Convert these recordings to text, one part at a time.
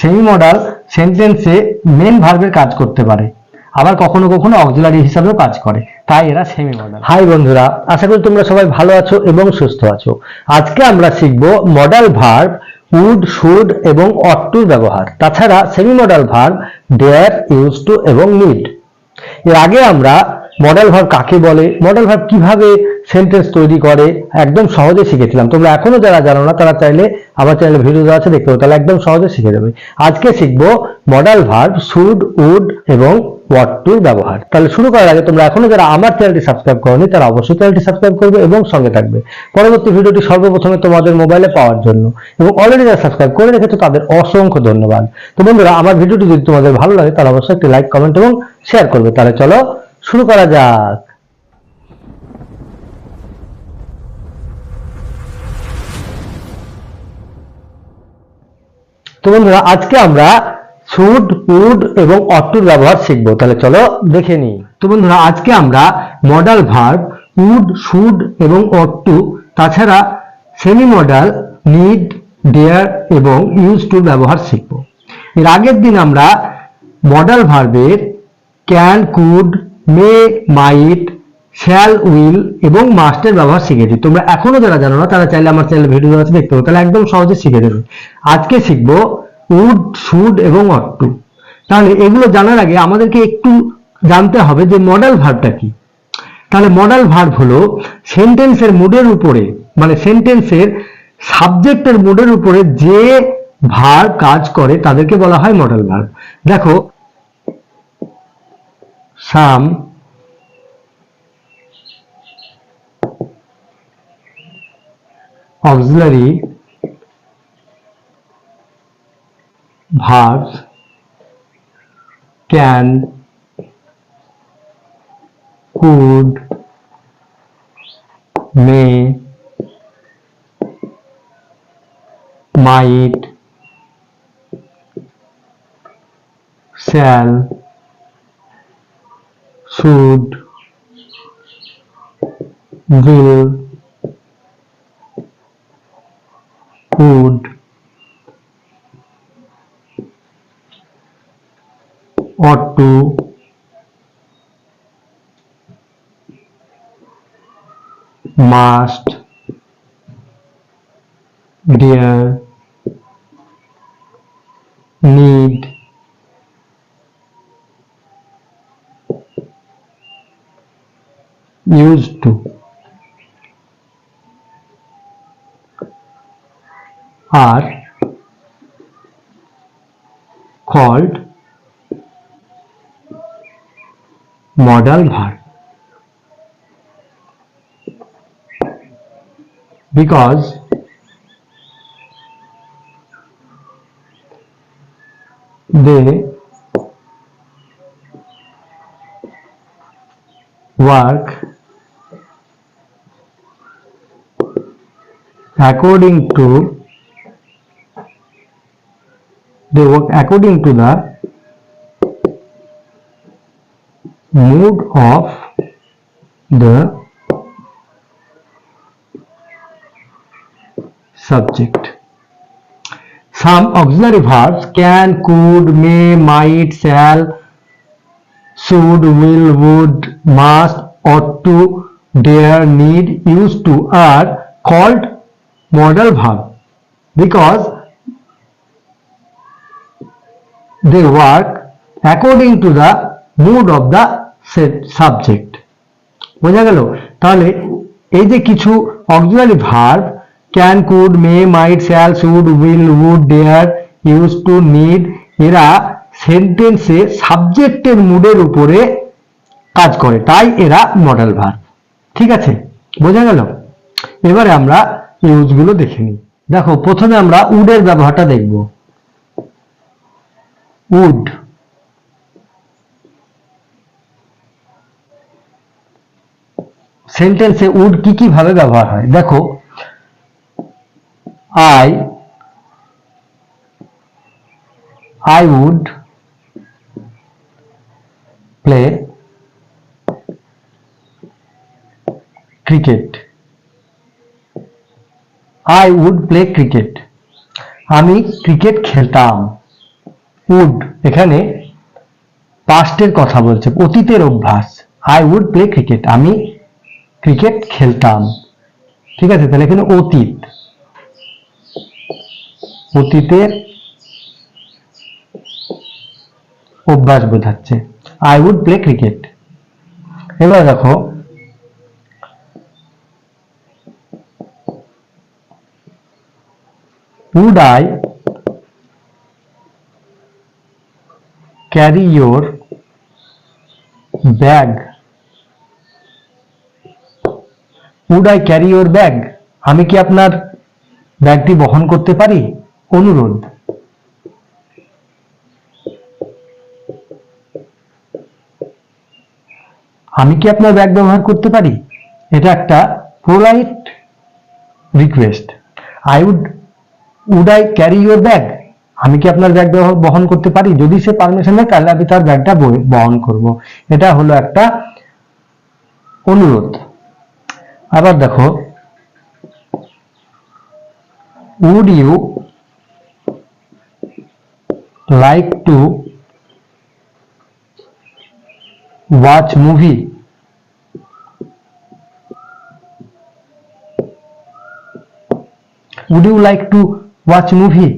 Semi modal সেন্টেন্সে main ভার্বের কাজ করতে পারে। আবার কখনো কখনো অক্সিলারি হিসাবেও কাজ করে। তাই এরা সেমি মডাল হাই বন্ধুরা, আশা করি তোমরা সবাই ভালো আছো এবং সুস্থ আছো। আজকে আমরা শিখব মডাল ভার্ব উড শুড এবং অট টুর ব্যবহার। তাছাড়া semi modal verb dare use to এবং নিড এর আগে আমরা মডেল ভার্ব কাকে বলে? মডেল ভার্ব কীভাবে সেন্টেন্স তৈরি করে? একদম সহজে শিখেছিলাম। তোমরা এখনও যারা জানো না, তারা চাইলে আমার চ্যানেলে ভিডিও দেওয়া আছে, দেখতে তাহলে একদম সহজে শিখে যাবে। আজকে শিখব মডেল ভার্ব শুড উড এবং ওয়াট টু ব্যবহার। তাহলে শুরু করার আগে তোমরা এখনও যারা আমার চ্যানেলটি সাবস্ক্রাইব করনি, তারা অবশ্যই চ্যানেলটি সাবস্ক্রাইব করবে এবং সঙ্গে থাকবে। পরবর্তী ভিডিওটি সর্বপ্রথমে তোমাদের মোবাইলে পাওয়ার জন্য। এবং অলরেডি যারা সাবস্ক্রাইব করে রেখেছো, তাদের অসংখ্য ধন্যবাদ। তো বন্ধুরা, আমার ভিডিওটি যদি তোমাদের ভালো লাগে, তাহলে অবশ্যই একটি লাইক কমেন্ট এবং শেয়ার করবে। তাহলে চলো শুরু করা যাক। তো বন্ধুরা, আজকে আমরা শুড উড এবং অট্টুর ব্যবহার শিখব। তাহলে চলো দেখে নিই। তো বন্ধুরা, আজকে আমরা মডাল ভার্ব উড শুড এবং অট্টু তাছাড়া সেমি মডাল নিড ডেয়ার এবং ইউজ টু ব্যবহার শিখব। এর আগের দিন আমরা মডাল ভার্বের can could may might shall will এবং মাস্টের ব্যবহার শিখেছি তোমরা এখনও যারা জানো না, তারা চাইলে আমার চ্যানেল ভিডিও আছে, দেখতে পাবো তাহলে একদম সহজে শিখে দেবে। আজকে শিখব উড শুড এবং অট্টু তাহলে এগুলো জানার আগে আমাদেরকে একটু জানতে হবে যে মডেল ভার্বটা কি। তাহলে মডেল ভার্ব হলো সেন্টেন্সের মুডের উপরে মানে সেন্টেন্সের সাবজেক্টের মুডের উপরে যে ভার্ব কাজ করে, তাদেরকে বলা হয় মডেল ভার্ব দেখো সাম auxiliary verbs can could may might shall should will could ought to must dear need used to are called modal verb because they work according to they work according to the mood of the subject. Some auxiliary verbs can, could, may, might, shall, should, will, would, must, ought to, dare, need, used to are called modal verb because they work according to the mood of the subject. বোঝা গেল? তাহলে এই যে কিছু auxiliary verb can could may might shall should will would dare use to need এরা সেন্টেন্সে সাবজেক্টের মুডের উপরে কাজ করে। তাই এরা মডেল ভার্ব ঠিক আছে? বোঝা গেল? এবারে আমরা ইউজগুলো দেখে নিই। দেখো, প্রথমে আমরা উডের ব্যবহারটা দেখব। উড। সেন্টেন্সে উড কি কি ভাবে ব্যবহার হয়? দেখো I I would play cricket I would play cricket আমি ক্রিকেট খেলতাম। উড এখানে পাস্টের কথা বলছে, অতীতের অভ্যাস। আই উড প্লে ক্রিকেট আমি ক্রিকেট খেলতাম। ঠিক আছে, তাহলে এখানে অতীত। অতীতের অভ্যাস বোঝাচ্ছে। আই উড প্লে ক্রিকেট এবার দেখো would I carry your bag? Would I carry your bag? আমি কি আপনার ব্যাগটি বহন করতে পারি অনুরোধ আমি কি আপনার ব্যাগ ব্যবহার করতে পারি এটা একটা polite request I would would I carry your bag আমি কি আপনার ব্যাগ বহন করতে পারি? যদি সে পারমিশন দেয় তাহলে আমি তার ব্যাগটা বহন করব। এটা হলো একটা অনুরোধ। আবার দেখো would you like to watch movie would you like to watch movie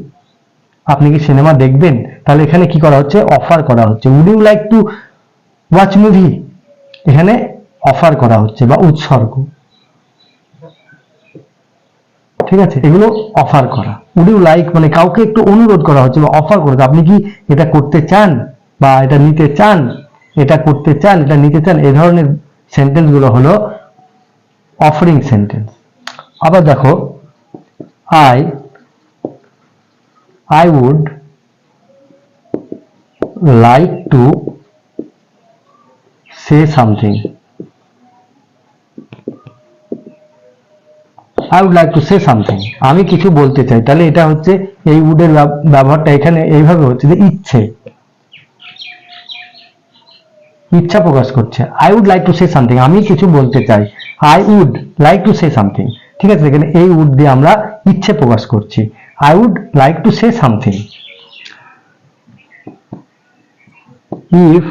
আপনি কি সিনেমা দেখবেন? তাহলে এখানে কি করা হচ্ছে? অফার করা হচ্ছে। Would you like to watch movie এখানে অফার করা হচ্ছে বা উৎসর্গ। ঠিক আছে? এগুলো অফার করা। উড ইউ লাইক মানে কাউকে একটু অনুরোধ করা হচ্ছে বা অফার করা আপনি কি এটা করতে চান বা এটা নিতে চান? এটা করতে চান, এটা নিতে চান? এই ধরনের সেন্টেন্সগুলো হলো অফারিং সেন্টেন্স আবার দেখো, I I would like to say something. I would like to say something. আমি কিছু বলতে চাই। তাহলে এটা হচ্ছে এই উডের ব্যবহারটা এখানে এইভাবে হচ্ছে যে ইচ্ছে। ইচ্ছা প্রকাশ করছে। I would like to say something আমি কিছু বলতে চাই। I would like to say something ঠিক আছে? এখানে এই উড দিয়ে আমরা ইচ্ছে প্রকাশ করছি। I would like to say something if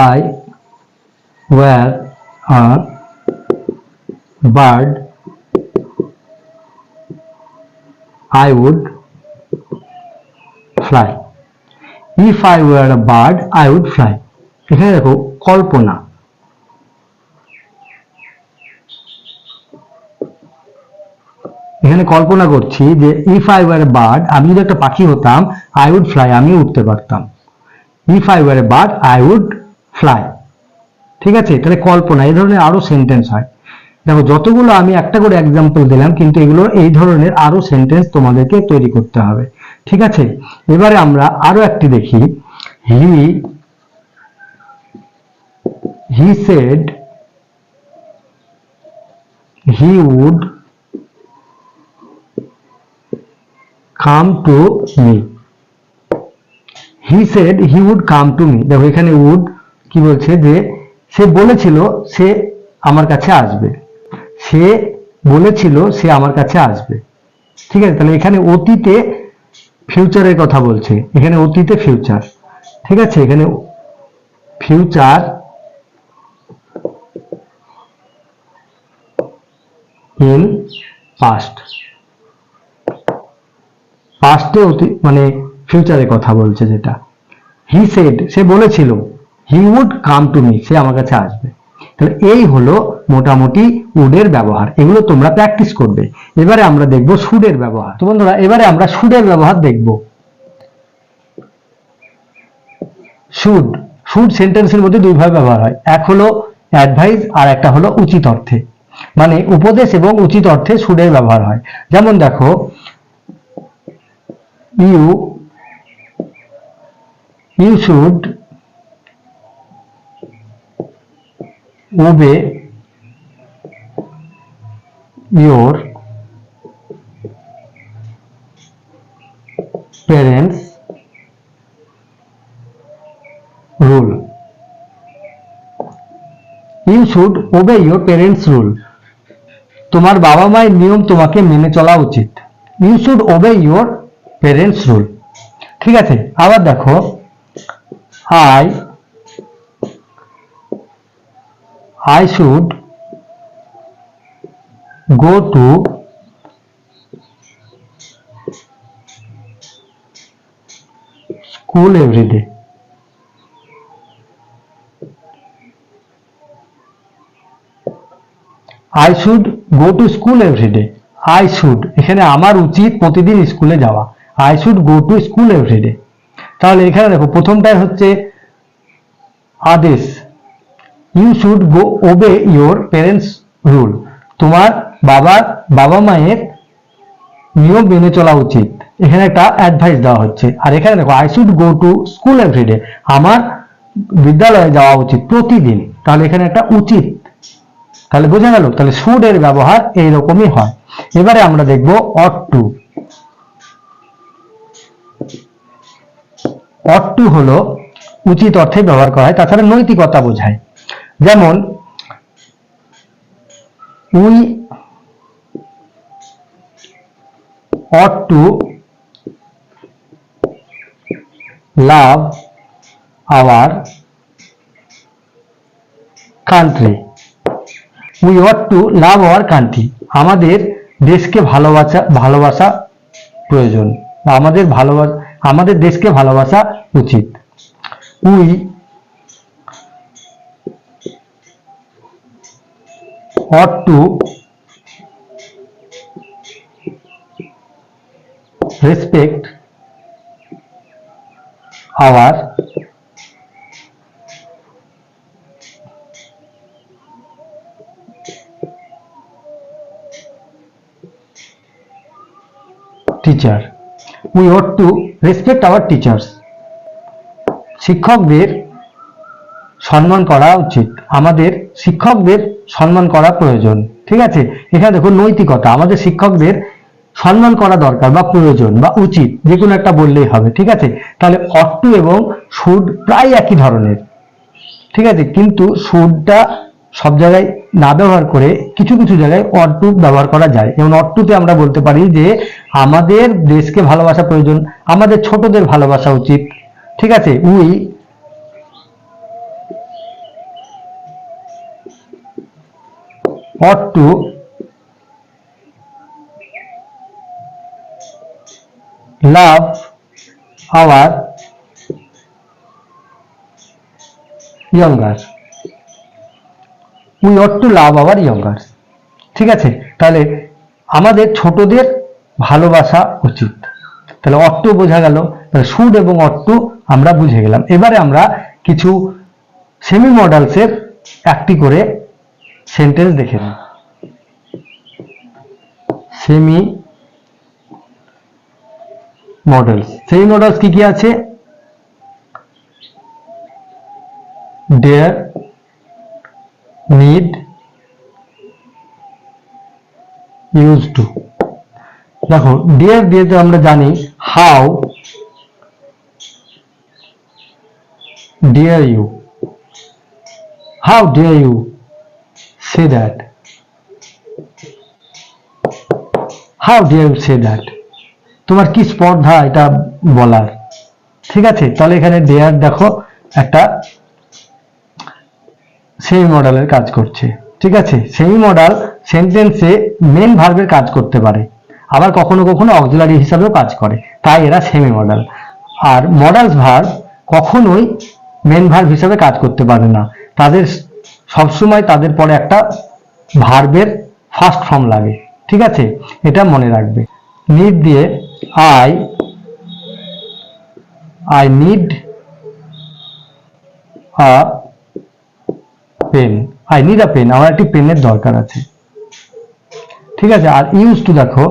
I were a bird I would fly if I were a bird I would fly এখানে দেখো কল্পনা এখানে কল্পনা করছি যে ইফ আই ওয়ার বার্ড আমি যদি একটা পাখি হতাম আই উড ফ্লাই আমি উঠতে পারতাম। If I were bird I would fly ঠিক আছে? তাহলে কল্পনা, এই ধরনের আরও সেন্টেন্স হয়। দেখো, যতগুলো আমি একটা করে এক্সাম্পল দিলাম, কিন্তু এগুলো এই ধরনের আরও সেন্টেন্স তোমাদেরকে তৈরি করতে হবে। ঠিক আছে? এবারে আমরা আরও একটি দেখি। He he said he would come to me he said he would come to me দেখো, এখানে উড কি বলছে? যে সে বলেছিল, সে আমার কাছে আসবে। সে বলেছিল, সে আমার কাছে আসবে। ঠিক আছে? তাহলে এখানে অতীতে ফিউচারের কথা বলছে। এখানে অতীতে ফিউচার ঠিক আছে? এখানে ফিউচার ইন পাস্ট পাস্টে অতি মানে ফিউচারের কথা বলছে যেটা। হি সেড সে বলেছিল he would come to me সে আমার কাছে আসবে। তাহলে এই হলো মোটামুটি উডের ব্যবহার। এগুলো তোমরা প্র্যাকটিস করবে। এবারে আমরা দেখব সুডের ব্যবহার। তো বন্ধুরা, এবারে আমরা সুডের ব্যবহার দেখব। শুড শুড সেন্টেন্সের মধ্যে দুই ভাবে ব্যবহার হয়। এক হলো অ্যাডভাইস আর একটা হলো উচিত অর্থে। মানে উপদেশ এবং উচিত অর্থে সুডের ব্যবহার হয়। যেমন দেখো you you should obey your parents rule you should obey your parents rule তোমার বাবা মায়ের নিয়ম তোমাকে মেনে চলা উচিত you should obey your parents rule ঠিক আছে? আবার দেখো I I should go to school everyday I should go to school everyday I should এখানে আমার উচিত প্রতিদিন স্কুলে যাওয়া। I should go to school everyday তাহলে এখানে দেখো, প্রথমটাই হচ্ছে আদেশ। You should go obey your parents rule তোমার বাবার, বাবা মায়ের নিয়ম মেনে চলা উচিত। এখানে একটা অ্যাডভাইস দেওয়া হচ্ছে। আর এখানে দেখো I should go to school everyday আমার বিদ্যালয়ে যাওয়া উচিত প্রতিদিন। তাহলে এখানে একটা উচিত। তাহলে বোঝা গেল? তাহলে শুড এর ব্যবহার এইরকমই হয়। এবারে আমরা দেখব অট টু অট টু হলো উচিত অর্থে ব্যবহার করা হয়, তাছাড়া নৈতিকতা বোঝায়। যেমন, we ought to love our country. We ought to love our country. আমাদের দেশকে ভালোবাসা ভালোবাসা প্রয়োজন আমাদের ভালোবাসা আমাদের দেশকে ভালোবাসা উচিত। We ought to respect our teacher we ought to respect our teachers শিক্ষকদের সম্মান করা উচিত। আমাদের শিক্ষকদের সম্মান করা প্রয়োজন। ঠিক আছে? এখানে দেখো নৈতিকতা। আমাদের শিক্ষকদের সম্মান করা দরকার বা প্রয়োজন বা উচিত, যে কোনো একটা বললেই হবে। ঠিক আছে? তাহলে অট্টু এবং সুড প্রায় একই ধরনের। ঠিক আছে? কিন্তু সুডটা সব জায়গায় না ব্যবহার করে কিছু কিছু জায়গায় অট্টু ব্যবহার করা যায়। যেমন অট্টুতে আমরা বলতে পারি যে আমাদের দেশকে ভালোবাসা প্রয়োজন, আমাদের ছোটদের ভালোবাসা উচিত। ঠিক আছে? We ought to love our younger. We ought to love our younger ঠিক আছে? তাহলে আমাদের ছোটদের ভালোবাসা উচিত। তাহলে অট্টু বোঝা গেল। তাহলে সুড এবং অট্টু আমরা বুঝে গেলাম। এবারে আমরা কিছু সেমি মডেলসের একটি করে সেন্টেন্স দেখে নিই। সেমি মডেলস সেমি মডেলস কি কি আছে? ডেয়ার নিড ইউজ টু দেখো ডিয়ার দিয়ে তো আমরা জানি how dare you how dare you say that? How dare you say that? তোমার কি স্পর্ধা এটা বলার? ঠিক আছে? তাহলে এখানে ডেয়ার দেখো, একটা সেই মডেলের কাজ করছে। ঠিক আছে? সেই মডেল সেন্টেন্সে মেন ভার্বের কাজ করতে পারে। আবার কখনো কখনো অক্সিলারি হিসাবেও কাজ করে। তাই এরা সেমি মডেল আর মডেলস ভার্ব কখনোই মেন ভার্ব হিসাবে কাজ করতে পারে না। তাদের সবসময় তাদের পরে একটা ভার্বের ফার্স্ট ফর্ম লাগে। ঠিক আছে? এটা মনে রাখবে। নিড দিয়ে I I need a pen I need a pen আমার একটি পেনের দরকার আছে। ঠিক আছে, আর ইউজ টু দেখো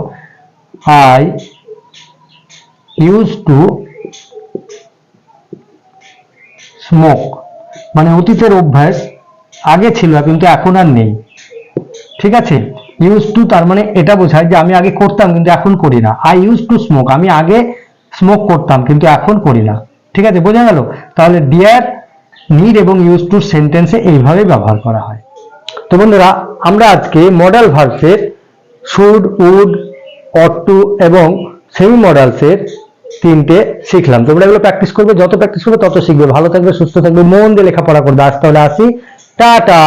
আই ইউজ টু স্মোক মানে অতীতের অভ্যাস আগে ছিল, কিন্তু এখন আর নেই। ঠিক আছে ইউজ টু তার মানে এটা বোঝায় যে আমি আগে করতাম, কিন্তু এখন করি না। আই ইউজ টু স্মোক আমি আগে স্মোক করতাম, কিন্তু এখন করি না। ঠিক আছে, বোঝা গেল? তাহলে ডিয়ার নিড এবং ইউজ টু সেন্টেন্সে এইভাবে ব্যবহার করা হয়। তো বন্ধুরা, আমরা আজকে মডেল ভার্সের শুড উড অট টু এবং সেই মডেলসের তিনটে শিখলাম। তোমরা এগুলো প্র্যাকটিস করবে, যত প্র্যাকটিস করবে তত শিখবে। ভালো থাকবে, সুস্থ থাকবে, মন দিয়ে লেখাপড়া করবে। আজ তাহলে আসি। টাটা!